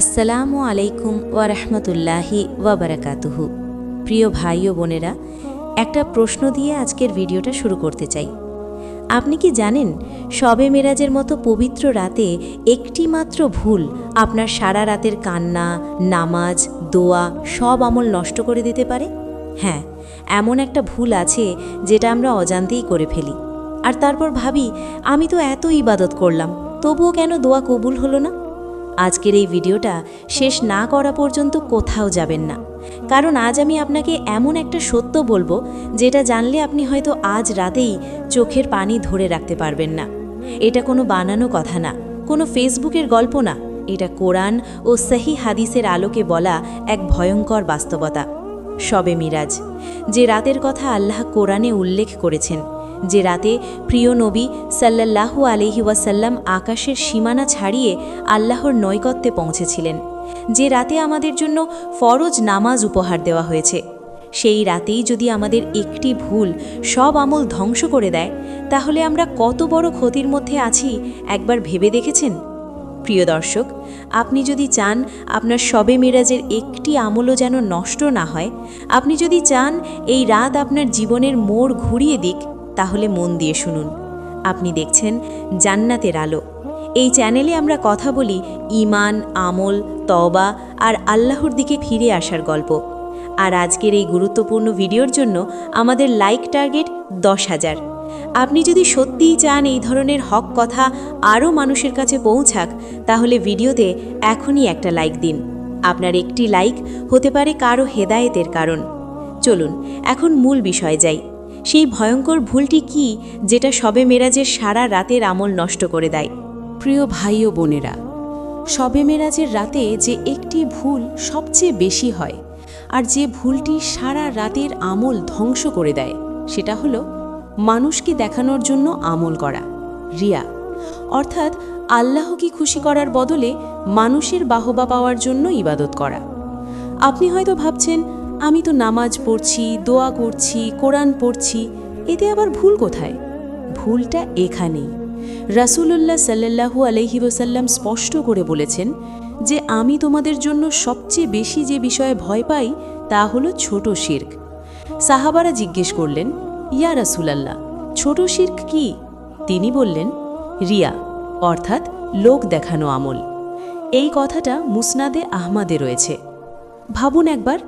আসসালামু আলাইকুম ওয়ারহমতুল্লাহি ওয়াবারাকাতুহু প্রিয় ভাই ও বোনেরা, একটা প্রশ্ন দিয়ে আজকের ভিডিওটা শুরু করতে চাই। আপনি কি জানেন, শবে মেরাজের মতো পবিত্র রাতে একটি মাত্র ভুল আপনার সারা রাতের কান্না, নামাজ, দোয়া সব আমল নষ্ট করে দিতে পারে? হ্যাঁ এমন একটা ভুল আছে যেটা আমরা অজান্তেই করে ফেলি। আর তারপর ভাবি, আমি তো এত ইবাদত করলাম, তবুও কেন দোয়া কবুল হলো না? আজকের এই ভিডিওটা শেষ না করা পর্যন্ত কোথাও যাবেন না। কারণ আজ আমি আপনাকে এমন একটা সত্য বলব, যেটা জানলে আপনি হয়তো আজ রাতেই চোখের পানি ধরে রাখতে পারবেন না। এটা কোনো বানানো কথা না, কোনো ফেসবুকের গল্প না। এটা কোরআন ও সহি হাদিসের আলোকে বলা এক ভয়ঙ্কর বাস্তবতা। শবে মিরাজ, যে রাতের কথা আল্লাহ কোরআনে উল্লেখ করেছেন যে রাতে প্রিয় নবী সাল্লাল্লাহু আলহি ওয়াসাল্লাম আকাশের সীমানা ছাড়িয়ে আল্লাহর নৈকত্যে পৌঁছেছিলেন। যে রাতে আমাদের জন্য ফরজ নামাজ উপহার দেওয়া হয়েছে, সেই রাতেই যদি আমাদের একটি ভুল সব আমল ধ্বংস করে দেয়, তাহলে আমরা কত বড় ক্ষতির মধ্যে আছি, একবার ভেবে দেখেছেন? প্রিয় দর্শক, আপনি যদি চান আপনার শবে মিরাজের একটি আমলও যেন নষ্ট না হয়, আপনি যদি চান এই রাত আপনার জীবনের মোড় ঘুরিয়ে দিক তাহলে মন দিয়ে শুনুন। আপনি দেখছেন জান্নাতের আলো। এই চ্যানেলে আমরা কথা বলি ইমান আমল তবা আর আল্লাহর দিকে ফিরে আসার গল্প। আর আজকের এই গুরুত্বপূর্ণ ভিডিওর জন্য আমাদের লাইক টার্গেট দশ হাজার। আপনি যদি সত্যিই চান এই ধরনের হক কথা আরও মানুষের কাছে পৌঁছাক, তাহলে ভিডিওতে এখনই একটা লাইক দিন। আপনার একটি লাইক হতে পারে কারও হেদায়েতের কারণ। চলুন, এখন মূল বিষয়ে যাই। সেই ভয়ঙ্কর ভুলটি কি যেটা সবে মেরাজের সারা রাতের আমল নষ্ট করে দেয়? প্রিয় ভাই ও বোনেরা শবে মেরাজের রাতে যে একটি ভুল সবচেয়ে বেশি হয় আর যে ভুলটি সারা রাতের আমল ধ্বংস করে দেয়, সেটা হলো মানুষকে দেখানোর জন্য আমল করা, রিয়া। অর্থাৎ আল্লাহকে খুশি করার বদলে মানুষের বাহবা পাওয়ার জন্য ইবাদত করা। আপনি হয়তো ভাবছেন আমি তো নামাজ পড়ছি, দোয়া করছি, কোরআন পড়ছি, এতে আবার ভুল কোথায়? ভুলটা এখানেই। রাসূলুল্লাহ সাল্লাল্লাহু আলহি ওসাল্লাম স্পষ্ট করে বলেছেন যে আমি তোমাদের জন্য সবচেয়ে বেশি যে বিষয়ে ভয় পাই, তা হলো ছোট শির্ক। সাহাবারা জিজ্ঞেস করলেন, ইয়া রাসূলাল্লাহ, ছোট শির্ক কি? তিনি বললেন, রিয়া, অর্থাৎ লোক দেখানো আমল। এই কথাটা মুসনাদে আহমাদে রয়েছে। ভাবুন একবার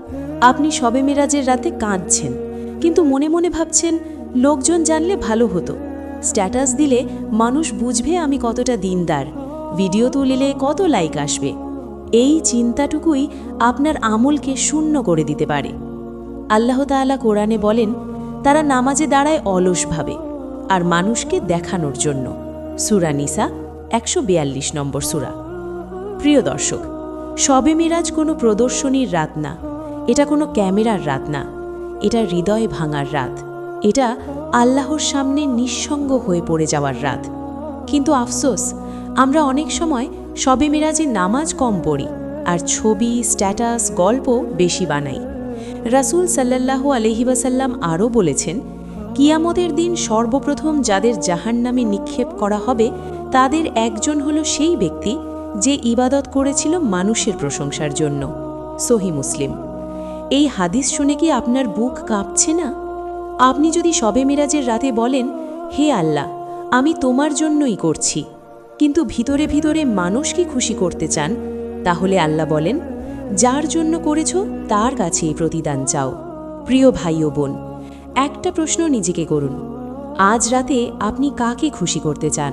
আপনি শবে মেরাজের রাতে কাঁদছেন। কিন্তু মনে মনে ভাবছেন, লোকজন জানলে ভালো হতো। স্ট্যাটাস দিলে মানুষ বুঝবে আমি কতটা দিনদার। ভিডিও তুলিলে কত লাইক আসবে। এই চিন্তাটুকুই আপনার আমলকে শূন্য করে দিতে পারে। আল্লাহ তাআলা কোরআনে বলেন, তারা নামাজে দাঁড়ায় অলসভাবে আর মানুষকে দেখানোর জন্য। সুরা নিসা, একশো বিয়াল্লিশ নম্বর সুরা। প্রিয় দর্শক শবে মিরাজ কোনো প্রদর্শনীর রাত না। এটা কোনো ক্যামেরার রাত না। এটা হৃদয় ভাঙার রাত। এটা আল্লাহর সামনে নিঃসঙ্গ হয়ে পড়ে যাওয়ার রাত। কিন্তু আফসোস, আমরা অনেক সময় সবে মেরাজে নামাজ কম পড়ি আর ছবি, স্ট্যাটাস, গল্প বেশি বানাই। রাসূল সাল্লাল্লাহু আলহিবাসাল্লাম আরও বলেছেন, কিয়ামতের দিন সর্বপ্রথম যাদের জাহান্নামে নিক্ষেপ করা হবে, তাদের একজন হলো সেই ব্যক্তি যে ইবাদত করেছিল মানুষের প্রশংসার জন্য। সহি মুসলিম। এই হাদিস শুনে কি আপনার বুক কাঁপছে না? আপনি যদি শবে মিরাজের রাতে বলেন, হে আল্লাহ, আমি তোমার জন্যই করছি। কিন্তু ভিতরে ভিতরে মানুষকে খুশি করতে চান? তাহলে আল্লাহ বলেন, যার জন্য করেছ, তার কাছেই প্রতিদান চাও। প্রিয় ভাই ও বোন, একটা প্রশ্ন নিজেকে করুন। আজ রাতে আপনি কাকে খুশি করতে চান?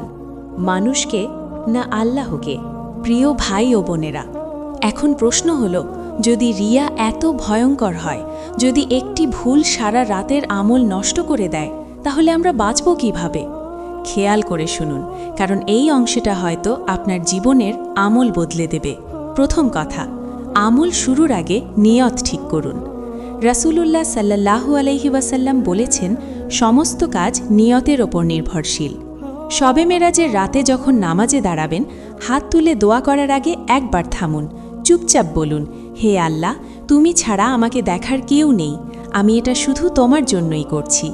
মানুষকে না আল্লাহকে? প্রিয় ভাই ও বোনেরা, এখন প্রশ্ন হলো যদি রিয়া এত ভয়ঙ্কর হয়, যদি একটি ভুল সারা রাতের আমল নষ্ট করে দেয়, তাহলে আমরা বাঁচব কীভাবে? খেয়াল করে শুনুন, কারণ এই অংশটা হয়তো আপনার জীবনের আমল বদলে দেবে। প্রথম কথা, আমল শুরুর আগে নিয়ত ঠিক করুন। রাসূলুল্লাহ সাল্লাহু ওয়াসাল্লাম বলেছেন, সমস্ত কাজ নিয়তের ওপর নির্ভরশীল। শবে মেরাজের রাতে যখন নামাজে দাঁড়াবেন, হাত তুলে দোয়া করার আগে একবার থামুন, চুপচাপ বলুন হে আল্লাহ, তুমি ছাড়া আমাকে দেখার কেউ নেই। আমি এটা শুধু তোমার জন্যই করছি।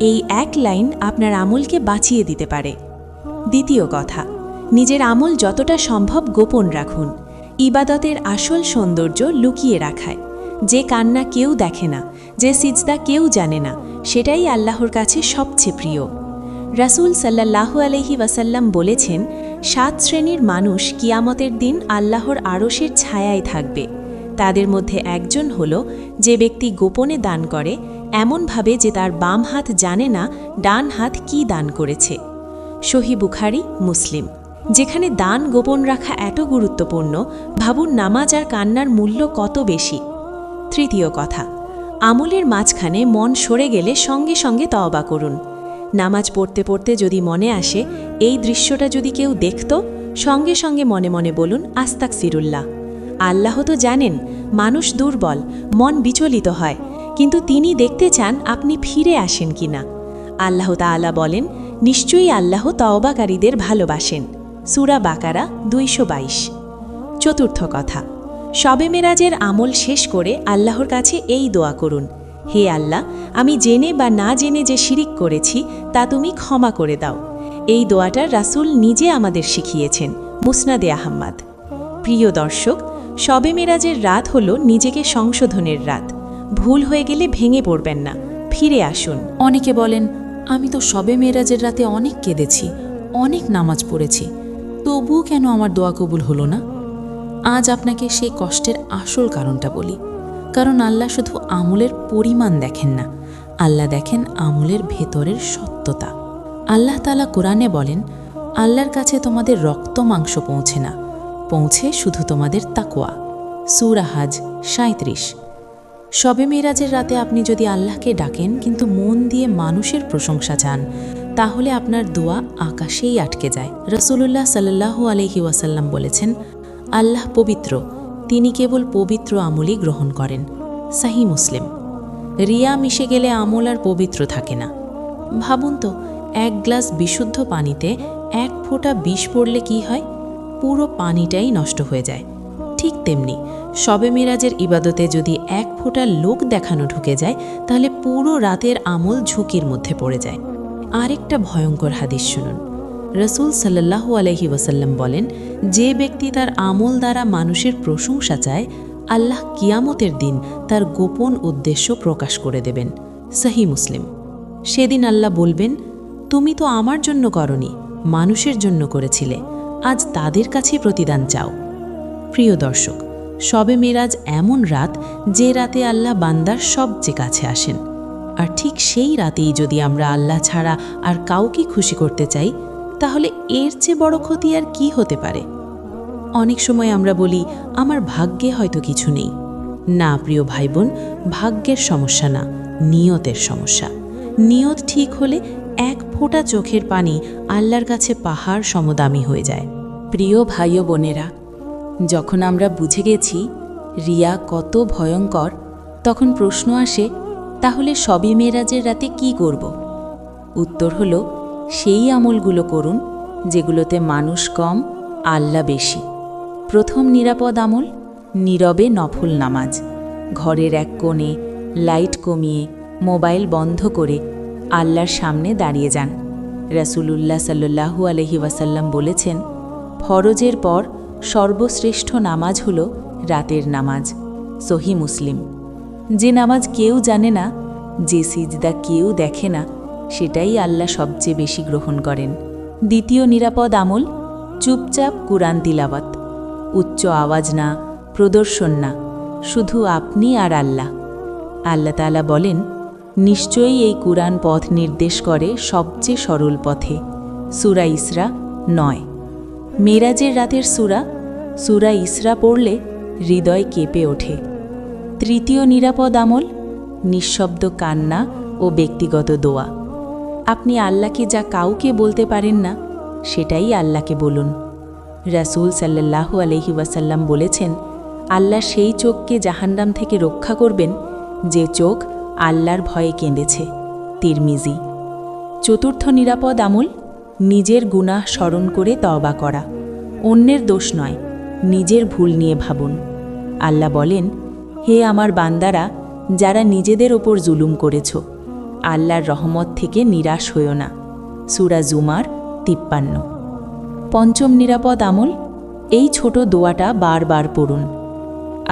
এই এক লাইন আপনার আমলকে বাঁচিয়ে দিতে পারে। দ্বিতীয় কথা, নিজের আমল যতটা সম্ভব গোপন রাখুন। ইবাদতের আসল সৌন্দর্য লুকিয়ে রাখায়। যে কান্না কেউ দেখে না, যে সিজদা কেউ জানে না, সেটাই আল্লাহর কাছে সবচেয়ে প্রিয়। রাসূল সাল্লাল্লাহু আলহি ওয়াসাল্লাম বলেছেন, সাত শ্রেণির মানুষ কিয়ামতের দিন আল্লাহর আড়সের ছায়ায় থাকবে। তাদের মধ্যে একজন হল যে ব্যক্তি গোপনে দান করে এমনভাবে যে তার বাম হাত জানে না ডান হাত কি দান করেছে। সহি বুখারি, মুসলিম। যেখানে দান গোপন রাখা এত গুরুত্বপূর্ণ, ভাবুন নামাজ আর কান্নার মূল্য কত বেশি। তৃতীয় কথা, আমলের মাঝখানে মন সরে গেলে সঙ্গে সঙ্গে তওবা করুন। নামাজ পড়তে পড়তে যদি মনে আসে, এই দৃশ্যটা যদি কেউ দেখত, সঙ্গে সঙ্গে মনে মনে বলুন আস্তাক ফিরুল্লাহ আল্লাহ তো জানেন, মানুষ দুর্বল, মন বিচলিত হয়, কিন্তু তিনি দেখতে চান আপনি ফিরে আসেন কিনা। আল্লাহ তাআলা বলেন, নিশ্চয়ই আল্লাহ তওবাকারীদের ভালোবাসেন। সুরা বাকারা দুইশো বাইশ। চতুর্থ কথা শবে মেরাজের আমল শেষ করে আল্লাহর কাছে এই দোয়া করুন, হে আল্লাহ, আমি জেনে বা না জেনে যে শিরিক করেছি, তা তুমি ক্ষমা করে দাও। এই দোয়াটা রাসূল নিজে আমাদের শিখিয়েছেন, মুসনাদে আহম্মদ। প্রিয় দর্শক শবে মেরাজের রাত হল নিজেকে সংশোধনের রাত। ভুল হয়ে গেলে ভেঙে পড়বেন না। ফিরে আসুন। অনেকে বলেন, আমি তো সবে মেরাজের রাতে অনেক কেঁদেছি, অনেক নামাজ পড়েছি। তবুও কেন আমার দোয়া কবুল হলো না? আজ আপনাকে সেই কষ্টের আসল কারণটা বলি। কারণ আল্লাহ শুধু আমলের পরিমাণ দেখেন না, আল্লাহ দেখেন আমলের ভেতরের সত্যতা। আল্লাহ তালা কোরআনে বলেন, আল্লাহর কাছে তোমাদের রক্ত মাংস পৌঁছে না পৌঁছে শুধু তোমাদের তাকোয়া সুরাহাজ সাঁত্রিশ শবে মেরাজের রাতে আপনি যদি আল্লাহকে ডাকেন, কিন্তু মন দিয়ে মানুষের প্রশংসা চান, তাহলে আপনার দোয়া আকাশেই আটকে যায়। রসুল্লাহ সাল্লাহু আলহি ওয়াসাল্লাম বলেছেন, আল্লাহ পবিত্র, তিনি কেবল পবিত্র আমলই গ্রহণ করেন। সাহি মুসলিম। রিয়া মিশে গেলে আমল আর পবিত্র থাকে না। ভাবুন তো, এক গ্লাস বিশুদ্ধ পানিতে এক ফোঁটা বিষ পড়লে কি হয়? পুরো পানিটাই নষ্ট হয়ে যায়। ঠিক তেমনি শবে মিরাজের ইবাদতে যদি এক ফোঁটা লোক দেখানো ঢুকে যায়, তাহলে পুরো রাতের আমল ঝুঁকির মধ্যে পড়ে যায়। আরেকটা ভয়ঙ্কর হাদিস শুনুন। রসুল সাল্লাহু আলহি ওয়াসাল্লাম বলেন, যে ব্যক্তি তার আমল দ্বারা মানুষের প্রশংসা চায়, আল্লাহ কিয়ামতের দিন তার গোপন উদ্দেশ্য প্রকাশ করে দেবেন। সহি মুসলিম, সেদিন আল্লাহ বলবেন, তুমি তো আমার জন্য করনি, মানুষের জন্য করেছিলে। আজ তাদের কাছে প্রতিদান চাও। প্রিয় দর্শক শবে মেরাজ এমন রাত যে রাতে আল্লাহ বান্দার সবচেয়ে কাছে আসেন। আর ঠিক সেই রাতেই যদি আমরা আল্লাহ ছাড়া আর কাউকে খুশি করতে চাই, তাহলে এর চেয়ে বড় ক্ষতি আর কি হতে পারে? অনেক সময় আমরা বলি, আমার ভাগ্যে হয়তো কিছু নেই। না, প্রিয় ভাই বোন ভাগ্যের সমস্যা না, নিয়তের সমস্যা। নিয়ত ঠিক হলে এক ফোঁটা চোখের পানি আল্লাহর কাছে পাহাড় সমদামি হয়ে যায়। প্রিয় ভাই ও বোনেরা, যখন আমরা বুঝে গেছি রিয়া কত ভয়ঙ্কর, তখন প্রশ্ন আসে, তাহলে সবই মেরাজের রাতে কি করব? উত্তর হল, সেই আমলগুলো করুন যেগুলোতে মানুষ কম, আল্লাহ বেশি। প্রথম নিরাপদ আমল, নীরবে নফল নামাজ। ঘরের এক কোণে লাইট কমিয়ে মোবাইল বন্ধ করে আল্লাহর সামনে দাঁড়িয়ে যান। রাসূলুল্লাহ সাল্লু আলহি ওয়াসাল্লাম বলেছেন, ফরজের পর সর্বশ্রেষ্ঠ নামাজ হল রাতের নামাজ। সহি মুসলিম। যে নামাজ কেউ জানে না, যে সিজদা কেউ দেখে না, সেটাই আল্লাহ সবচেয়ে বেশি গ্রহণ করেন। দ্বিতীয় নিরাপদ আমল, চুপচাপ কুরআন তিলাওয়াত। উচ্চ আওয়াজ না, প্রদর্শন না, শুধু আপনি আর আল্লাহ। আল্লাহ তাআলা বলেন নিশ্চয়ই এই কুরআন পথ নির্দেশ করে সবচেয়ে সরল পথে। সুরা ইসরা নয়। মেরাজের রাতের সুরা সুরা ইসরা পড়লে হৃদয় কেঁপে ওঠে। তৃতীয় নিরাপদ আমল, নিঃশব্দ কান্না ও ব্যক্তিগত দোয়া। আপনি আল্লাহকে যা কাউকে বলতে পারেন না, সেটাই আল্লাহকে বলুন। রাসূল সাল্লাল্লাহু আলহি ওয়াসাল্লাম বলেছেন, আল্লাহ সেই চোখকে জাহান্নাম থেকে রক্ষা করবেন যে চোখ আল্লাহর ভয়ে কেঁদেছে। তিরমিজি। চতুর্থ নিরাপদ আমল, নিজের গুনাহ স্মরণ করে তওবা করা। অন্যের দোষ নয়, নিজের ভুল নিয়ে ভাবুন। আল্লাহ বলেন, হে আমার বান্দারা, যারা নিজেদের ওপর জুলুম করেছ, আল্লাহর রহমত থেকে নিরাশ হইও না। সুরা জুমার তিপ্পান্ন। পঞ্চম নিরাপদ আমল, এই ছোট দোয়াটা বারবার পড়ুন।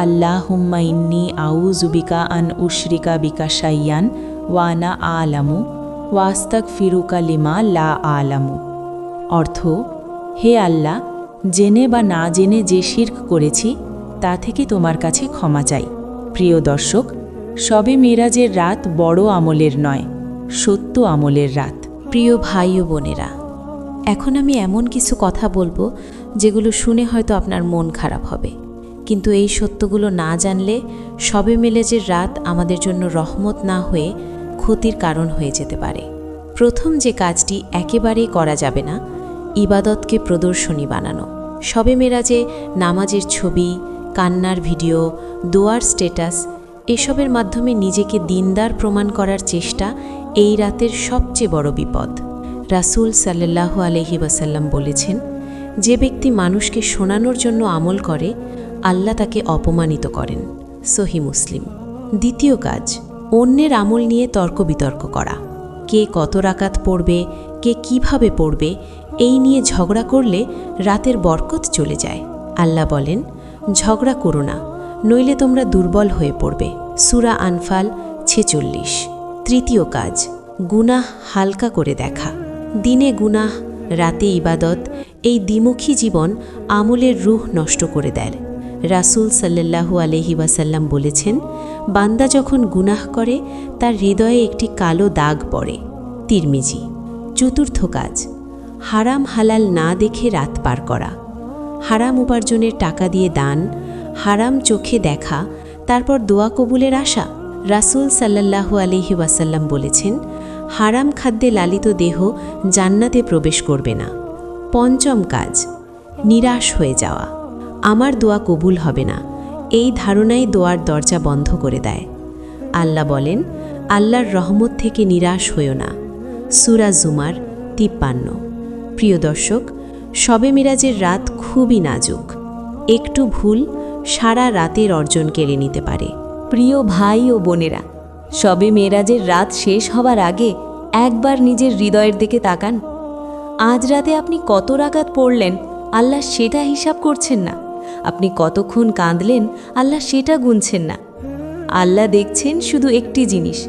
আল্লাহ ইন্নি আউজুবিকা আন উশরিকা বিকা সাইয়ান ওয়ানা আলামু ওয়াস্তাক ফিরুকা লিমা লা আলামু অর্থ, হে আল্লাহ, জেনে বা না জেনে যে শির্ক করেছি, তা থেকে তোমার কাছে ক্ষমা চাই। প্রিয় দর্শক, সবে মেরাজের রাত বড় আমলের নয়, সত্য আমলের রাত। প্রিয় ভাই ও বোনেরা, এখন আমি এমন কিছু কথা বলব, যেগুলো শুনে হয়তো আপনার মন খারাপ হবে। কিন্তু এই সত্যগুলো না জানলে সবে মেলেজের রাত আমাদের জন্য রহমত না হয়ে ক্ষতির কারণ হয়ে যেতে পারে। প্রথম যে কাজটি একেবারেই করা যাবে না, ইবাদতকে প্রদর্শনী বানানো। সবে মেরাজে নামাজের ছবি, কান্নার ভিডিও, দোয়ার স্টেটাস এসবের মাধ্যমে নিজেকে দিনদার প্রমাণ করার চেষ্টা এই রাতের সবচেয়ে বড় বিপদ। রাসূল সাল্লাল্লাহু আলহি ওয়াসাল্লাম বলেছেন, যে ব্যক্তি মানুষকে শোনানোর জন্য আমল করে আল্লাহ তাকে অপমানিত করেন। সহি মুসলিম। দ্বিতীয় কাজ, অন্যের আমল নিয়ে তর্ক বিতর্ক করা। কে কত রাকাত পড়বে, কে কীভাবে পড়বে, এই নিয়ে ঝগড়া করলে রাতের বরকত চলে যায়। আল্লাহ বলেন, ঝগড়া করো না, নইলে তোমরা দুর্বল হয়ে পড়বে। সুরা আনফাল ছেচল্লিশ। তৃতীয় কাজ, গুনাহ হালকা করে দেখা। দিনে গুনাহ, রাতে ইবাদত, এই দ্বিমুখী জীবন আমলের রুহ নষ্ট করে দেয়। রাসূল সাল্লাল্লাহু আলহি ওয়াসাল্লাম বলেছেন, বান্দা যখন গুনাহ করে, তার হৃদয়ে একটি কালো দাগ পড়ে। তিরমিজি, চতুর্থ কাজ, হারাম হালাল না দেখে রাত পার করা। হারাম উপার্জনের টাকা দিয়ে দান, হারাম চোখে দেখা, তারপর দোয়া কবুলের আশা। রাসূল সাল্লাল্লাহু আলহি ওয়াসাল্লাম বলেছেন, হারাম খাদ্যে লালিত দেহ জান্নাতে প্রবেশ করবে না। পঞ্চম কাজ, নিরাশ হয়ে যাওয়া। আমার দোয়া কবুল হবে না। এই ধারণাই দোয়ার দরজা বন্ধ করে দেয়। আল্লাহ বলেন, আল্লাহর রহমত থেকে নিরাশ হইও না। সুরা জুমার তিপ্পান্ন। প্রিয় দর্শক শবে মিরাজের রাত খুবই নাজুক। একটু ভুল সারা রাতের অর্জন কেড়ে নিতে পারে। প্রিয় ভাই ও বোনেরা, সবে মেরাজের রাত শেষ হবার আগে একবার নিজের হৃদয়ের দিকে তাকান। আজ রাতে আপনি কত রাকাত পড়লেন, আল্লাহ সেটা হিসাব করছেন না। আপনি কতক্ষণ কাঁদলেন, আল্লাহ সেটা গুনছেন না। আল্লাহ দেখছেন শুধু একটি জিনিস,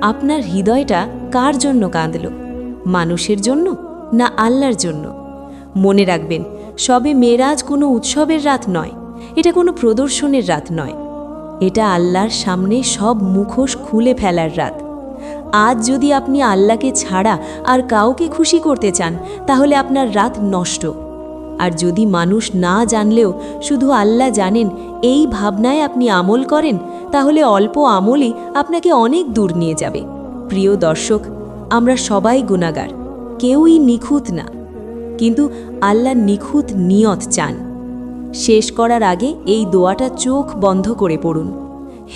আপনার হৃদয়টা কার জন্য কাঁদল? মানুষের জন্য না আল্লাহর জন্য? মনে রাখবেন, সবে মেরাজ কোনো উৎসবের রাত নয়, এটা কোনো প্রদর্শনের রাত নয়। এটা আল্লাহর সামনে সব মুখোশ খুলে ফেলার রাত। আজ যদি আপনি আল্লাহকে ছাড়া আর কাউকে খুশি করতে চান, তাহলে আপনার রাত নষ্ট। আর যদি মানুষ না জানলেও শুধু আল্লাহ জানেন, এই ভাবনায় আপনি আমল করেন, তাহলে অল্প আমলই আপনাকে অনেক দূর নিয়ে যাবে। প্রিয় দর্শক, আমরা সবাই গুণাগার কেউই নিখুঁত না। কিন্তু আল্লাহ নিখুঁত নিয়ত চান। শেষ করার আগে এই দোয়াটা চোখ বন্ধ করে পড়ুন।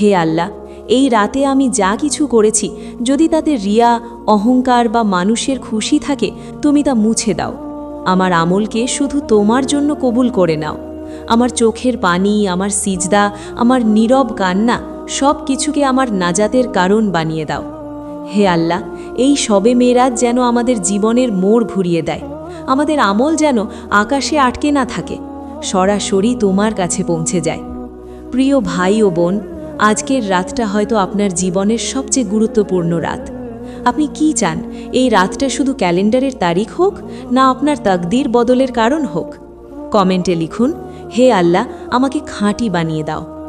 হে আল্লাহ, এই রাতে আমি যা কিছু করেছি, যদি তাতে রিয়া, অহংকার বা মানুষের খুশি থাকে, তুমি তা মুছে দাও। আমার আমলকে শুধু তোমার জন্য কবুল করে নাও। আমার চোখের পানি, আমার সিজদা, আমার নীরব কান্না সব কিছুকে আমার নাজাতের কারণ বানিয়ে দাও। হে আল্লাহ, এই সবে মেয়েরাজ যেন আমাদের জীবনের মোড় ঘুরিয়ে দেয়। আমাদের আমল যেন আকাশে আটকে না থাকে, সরাসরি তোমার কাছে পৌঁছে যায়। প্রিয় ভাই ও বোন, আজকের রাতটা হয়তো আপনার জীবনের সবচেয়ে গুরুত্বপূর্ণ রাত। আপনি কি চান? এই রাতটা শুধু ক্যালেন্ডারের তারিখ হোক, না আপনার তাকদির বদলের কারণ হোক? কমেন্টে লিখুন, হে আল্লাহ, আমাকে খাঁটি বানিয়ে দাও।